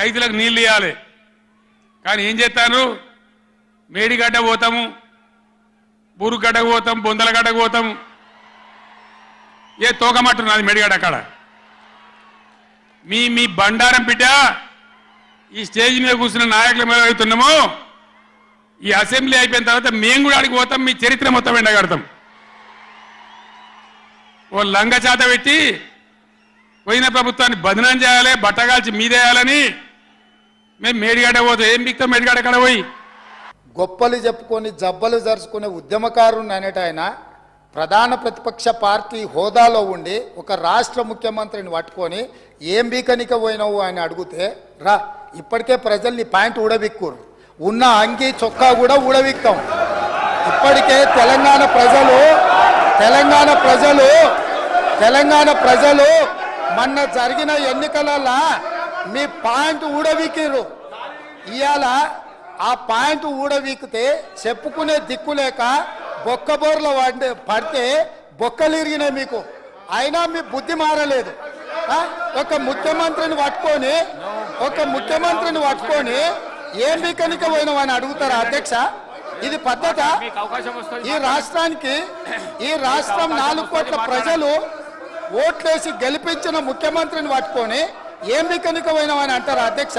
రైతులకు నీళ్ళు ఇవ్వాలి కానీ ఏం చేస్తాను మేడిగడ్డ పోతాము బూరుగడ్డకు పోతాం బొందలగడ్డకు పోతాం ఏ తోకమట్టు నాది మేడిగడ్డ అక్కడ మీ మీ బండారం బిడ్డ ఈ స్టేజ్ మీద కూర్చున్న నాయకుల మీద అవుతున్నామో ఈ అసెంబ్లీ అయిపోయిన తర్వాత మేము కూడా అడిగి పోతాం మీ చరిత్ర మొత్తం ఎండగడతాం. ఓ లంగ చేత పెట్టి పోయిన ప్రభుత్వాన్ని బదనం చేయాలి బట్టగాల్చి మీదేయాలని మేము మేడిగడ్డ పోతే ఏం బిక్తాం మేడిగడ్డ కాడ పోయి? గొప్పలు చెప్పుకొని జబ్బలు జరుచుకునే ఉద్యమకారుని అనేట ఆయన. ప్రధాన ప్రతిపక్ష పార్టీ హోదాలో ఉండి ఒక రాష్ట్ర ముఖ్యమంత్రిని పట్టుకొని ఏం బీకనిక పోయినావు అని అడిగితే రా ఇప్పటికే ప్రజల్ని ప్యాంట్ ఊడబిక్కురు ఉన్న అంగి చొక్కా కూడా ఊడబిక్తాం ఇప్పటికే తెలంగాణ ప్రజలు తెలంగాణ ప్రజలు తెలంగాణ ప్రజలు మొన్న జరిగిన ఎన్నికలలో మీ పాయింట్ ఊడవీకిరు ఇవాళ ఆ పాయింట్ ఊడవీకితే చెప్పుకునే దిక్కు లేక బొక్కబోర్ల వాడి పడితే బొక్కలు ఇరిగినాయి మీకు. అయినా మీ బుద్ధి మారలేదు. ఒక ముఖ్యమంత్రిని పట్టుకొని ఒక ముఖ్యమంత్రిని పట్టుకొని ఏం బీకనిక పోయినావని అడుగుతారా అధ్యక్ష? ఇది పద్ధత? ఈ రాష్ట్రానికి ఈ రాష్ట్రం నాలుగు కోట్ల ప్రజలు ఓట్లేసి గెలిపించిన ముఖ్యమంత్రిని పట్టుకొని ఏం బీకనిక పోయినావని అంటారా అధ్యక్ష?